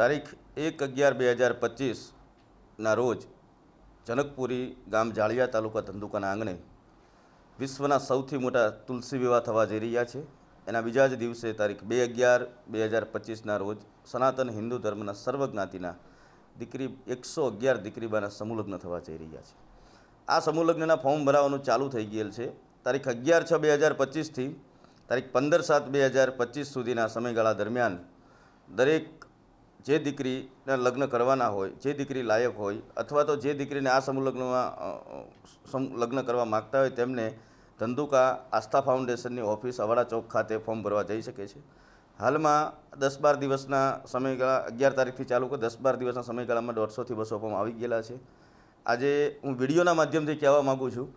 તારીખ એક અગિયાર બે હજાર પચીસના રોજ જનકપુરી ગામ જાળિયા તાલુકા ધંધુકાના આંગણે વિશ્વના સૌથી મોટા તુલસી વિવાહ થવા જઈ રહ્યા છે. એના બીજા જ દિવસે તારીખ બે અગિયાર બે હજાર પચીસના રોજ સનાતન હિન્દુ ધર્મના સર્વ જ્ઞાતિના દીકરી એકસો અગિયાર દીકરીબાના સમૂહલગ્ન થવા જઈ રહ્યા છે. આ સમૂહલગ્નના ફોર્મ ભરાવાનું ચાલુ થઈ ગયેલ છે. તારીખ અગિયાર છ બે હજાર પચીસથી તારીખ પંદર સાત બે હજાર પચીસ સુધીના સમયગાળા દરમિયાન દરેક જે દીકરીના લગ્ન કરવાના હોય, જે દીકરી લાયક હોય, અથવા તો જે દીકરીને આ સમૂહ સમ- લગ્ન કરવા માગતા હોય, તેમને ધંધુકા આસ્થા ફાઉન્ડેશનની ઓફિસ અવાડા ચોક ખાતે ફોર્મ ભરવા જઈ શકે છે. હાલમાં દસ બાર દિવસના સમયગાળા, અગિયાર તારીખથી ચાલુ કે દસ બાર દિવસના સમયગાળામાં દોઢસોથી બસો ફોર્મ આવી ગયેલા છે. આજે હું વિડીયોના માધ્યમથી કહેવા માગું છું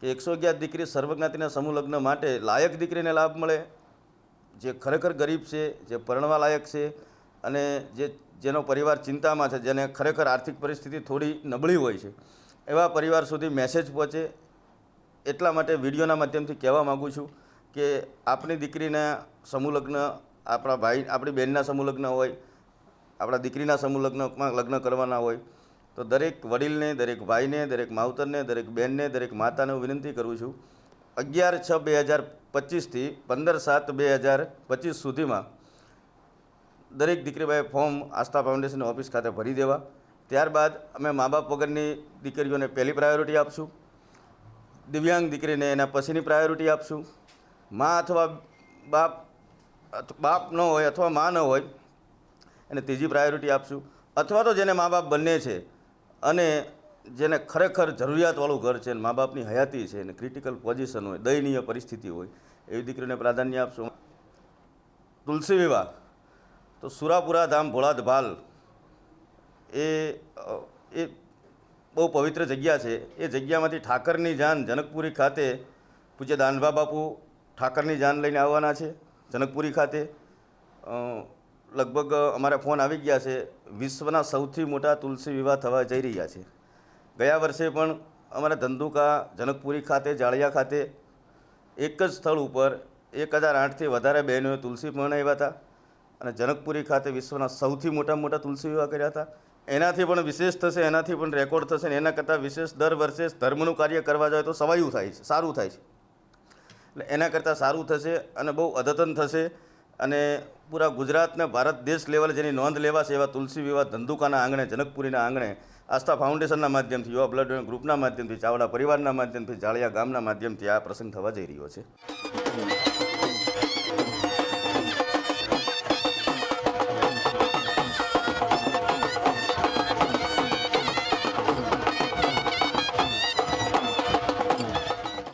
કે એકસો અગિયાર દીકરી સર્વજ્ઞાતિના સમૂહ માટે લાયક દીકરીને લાભ મળે. જે ખરેખર ગરીબ છે, જે પરણવા લાયક છે અને જે જેનો પરિવાર ચિંતામાં છે, જેને ખરેખર આર્થિક પરિસ્થિતિ થોડી નબળી હોય છે, એવા પરિવાર સુધી મેસેજ પહોંચે. એટલા માટે વિડીયોના માધ્યમથી કહેવા માગું છું કે આપણી દીકરીના સમૂહ આપણા ભાઈ, આપણી બહેનના સમૂહ લગ્ન હોય, આપણા દીકરીના સમૂહ લગ્નમાં લગ્ન કરવાના હોય, તો દરેક વડીલને, દરેક ભાઈને, દરેક માવતરને, દરેક બહેનને દરેક માતાને હું વિનંતી કરું છું, અગિયાર છ બે હજાર પચીસથી પંદર સાત બે હજાર પચીસ સુધીમાં દરેક દીકરીભાઈ ફોર્મ આસ્થા ફાઉન્ડેશનની ઓફિસ ખાતે ભરી દેવા. ત્યારબાદ અમે મા બાપ વગરની દીકરીઓને પહેલી પ્રાયોરિટી આપશું. દિવ્યાંગ દીકરીને એના પછીની પ્રાયોરિટી આપશું. મા અથવા બાપ બાપ ન હોય અથવા મા ન હોય, એને ત્રીજી પ્રાયોરિટી આપશું. અથવા તો જેને મા બાપ બંને છે અને જેને ખરેખર જરૂરિયાતવાળું ઘર છે મા બાપની હયાતી છે અને ક્રિટિકલ પોઝિશન હોય, દયનીય પરિસ્થિતિ હોય, એવી દીકરીને પ્રાધાન્ય આપશું. તુલસી વિવાહ. તો સુરાપુરા ધામ ભોળાદ ભાલ એ એ બહુ પવિત્ર જગ્યા છે. એ જગ્યામાંથી ઠાકરની જાન જનકપુરી ખાતે પૂજ્ય દાનભા બાપુ ઠાકરની જાન લઈને આવવાના છે જનકપુરી ખાતે. લગભગ અમારા ફોન આવી ગયા છે. વિશ્વના સૌથી મોટા તુલસી વિવાહ થવા જઈ રહ્યા છે. ગયા વર્ષે પણ અમારા ધંધુકા જનકપુરી ખાતે, જાળિયા ખાતે એક જ સ્થળ ઉપર એક હજાર આઠથી વધારે બહેનોએ તુલસી આવ્યા હતા. અને જનકપુરી ખાતે વિશ્વના સૌથી મોટા મોટા તુલસી વિવાહ કર્યા હતા. એનાથી પણ વિશેષ થશે, એનાથી પણ રેકોર્ડ થશે ને એના કરતાં વિશેષ દર વર્ષે ધર્મનું કાર્ય કરવા જાય તો સવાયું થાય છે, સારું થાય છે. એટલે એના કરતાં સારું થશે અને બહુ અદ્યતન થશે અને પૂરા ગુજરાતને ભારત દેશ લેવલે જેની નોંધ લેવાશે એવા તુલસી વિવાહ ધંધુકાના આંગણે, જનકપુરીના આંગણે, આસ્થા ફાઉન્ડેશનના માધ્યમથી, યુવા બ્લડ ગ્રુપના માધ્યમથી, ચાવડા પરિવારના માધ્યમથી, જાળિયા ગામના માધ્યમથી આ પ્રસંગ થવા જઈ રહ્યો છે.